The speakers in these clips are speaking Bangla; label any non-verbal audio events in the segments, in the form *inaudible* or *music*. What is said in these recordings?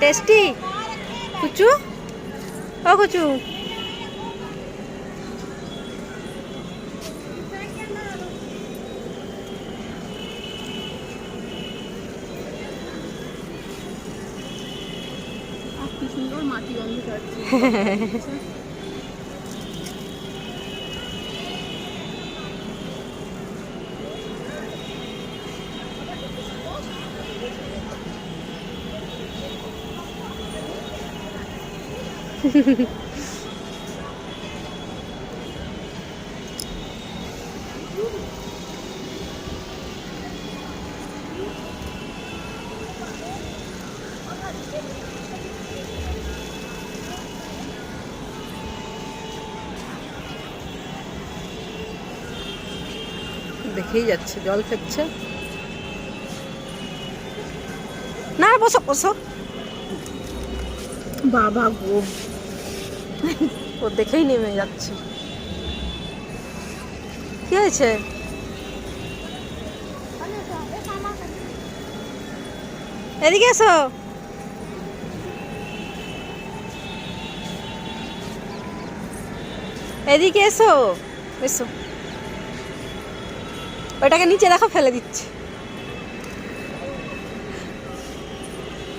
টেস্টি কুচু ও কুচু কি সুন্দর মাটি গন্ধ *laughs* দেখেই যাচ্ছে জল ফেলছে না বসো বসো। বাবা গো। ও দেখেই নেমে যাচ্ছে। কি হয়েছে? এদিকে এসো। এদিকে এসো। এসো। ওটাকে নিচে দেখো, ফেলে দিচ্ছে।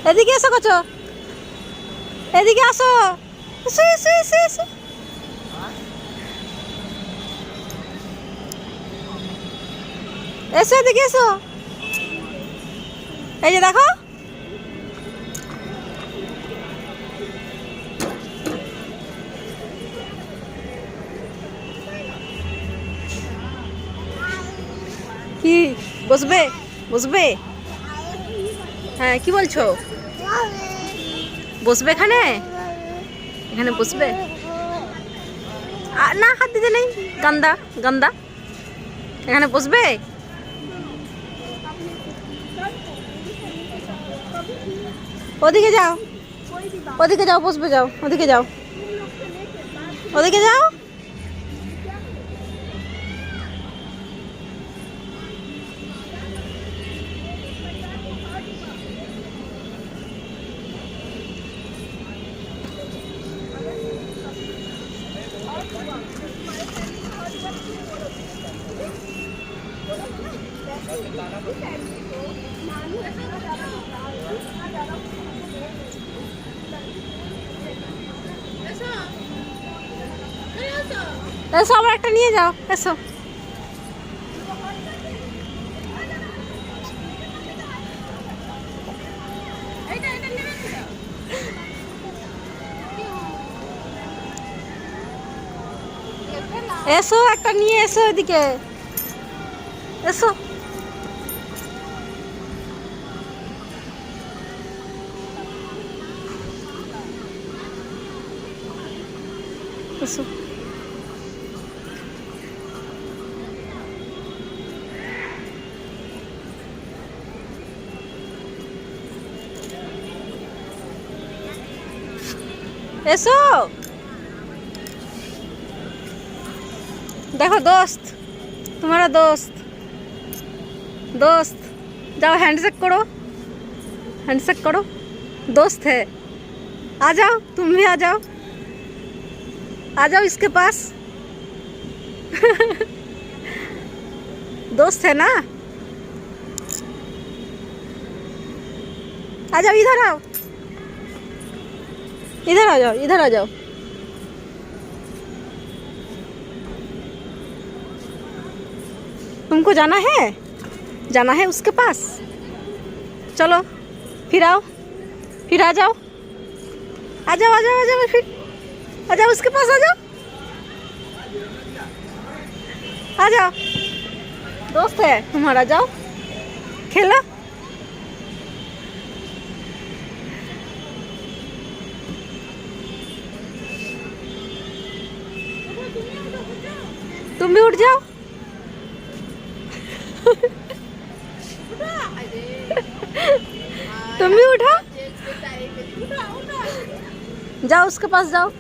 এদিকে এসো, কচো। এদিকে আসো। এসো এসো এসো এসো। এসো, এদিকে এসো। এই যে দেখো। কি? বসবে? বসবে? হ্যাঁ কি বলছো? বসবে এখানে? এখানে বসবে? না, হাত দিতে নেই। গান্দা গান্দা। এখানে বসবে? ওদিকে যাও। ওদিকে যাও, বসবে যাও। ওদিকে যাও। ওদিকে যাও। এসো আবার একটা নিয়ে যাও এসো এসো একটা নিয়ে এসো এদিকে এসো এসো এসো देखो दोस्त तुम्हारा दोस्त दोस्त जाओ हैंडशेक करो हैंडशेक करो दोस्त है आ जाओ तुम भी आ जाओ आ जाओ इसके पास। दोस्त है ना? आ जाओ, इधर आओ। इधर आ जाओ, इधर आ जाओ। तुमको जाना है? जाना है उसके पास। चलो, फिर आओ। फिर आ जाओ। आ जाओ आ जाओ आ जाओ, फिर। आ जाओ उसके पास आ जाओ आ जाओ दोस्त है तुम्हारा जाओ। खेलो। तुम भी उठ जाओ। तुम भी उठो। जाओ, उसके पास जाओ।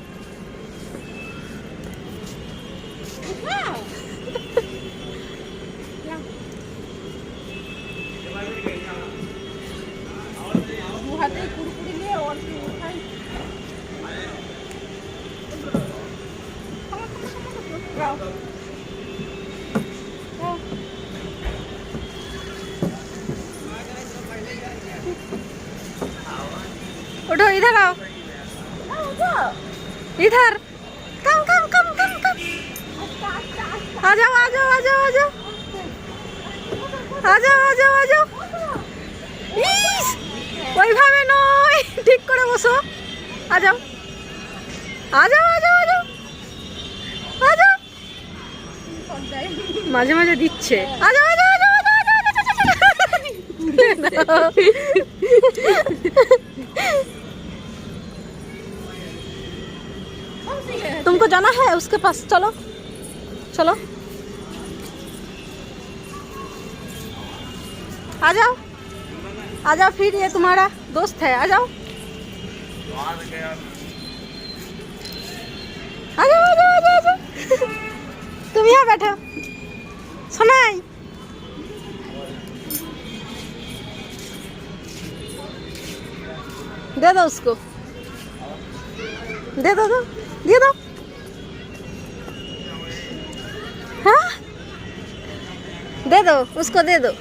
দাও ওঠো, ইধার আও। ইধার। কাম কাম কাম কাম কাম। আ যাও আ যাও আ যাও আ যাও। আ যাও আ যাও আ যাও। ইস! ওইভাবে নয়। ঠিক করে বসো। আ যাও। আ যাও আ যাও। মাঝে মাঝে দিচ্ছে আ যাও আ যাও আ যাও, আ যাও, আ যাও, আ যাও, আ যাও। तुमको जाना है उसके पास चलो चलो आ जाओ आ जाओ फिर ये तुम्हारा दोस्त है आ जाओ आ जाओ आ जाओ आ जाओ, आ जाओ तुम यहाँ बैठो दे दो उसको दे दो दो दे दो हाँ दे दो उसको दे दो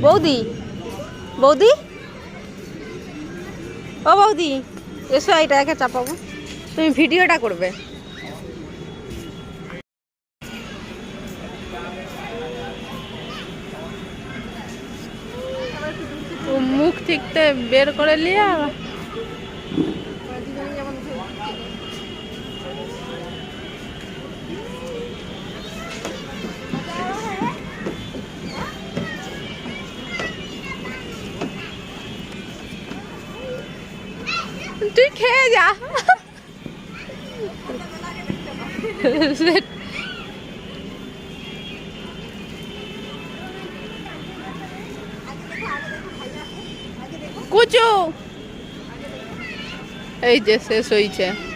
বৌদি বৌদি ও বৌদি এসো এটাকে চাপাবো তুমি ভিডিওটা করবে মুখ ঠিকতে বের করে নিয়ে আবার তুই খেয়ে যা escucho. Ey, ya sé, soy che.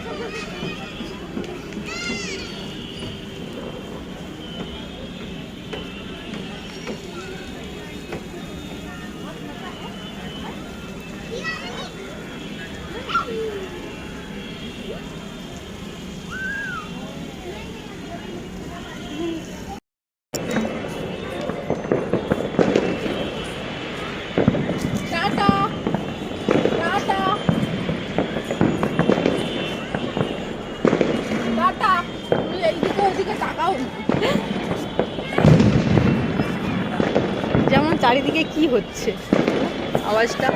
চারিদিকে কি হচ্ছে? আওয়াজটা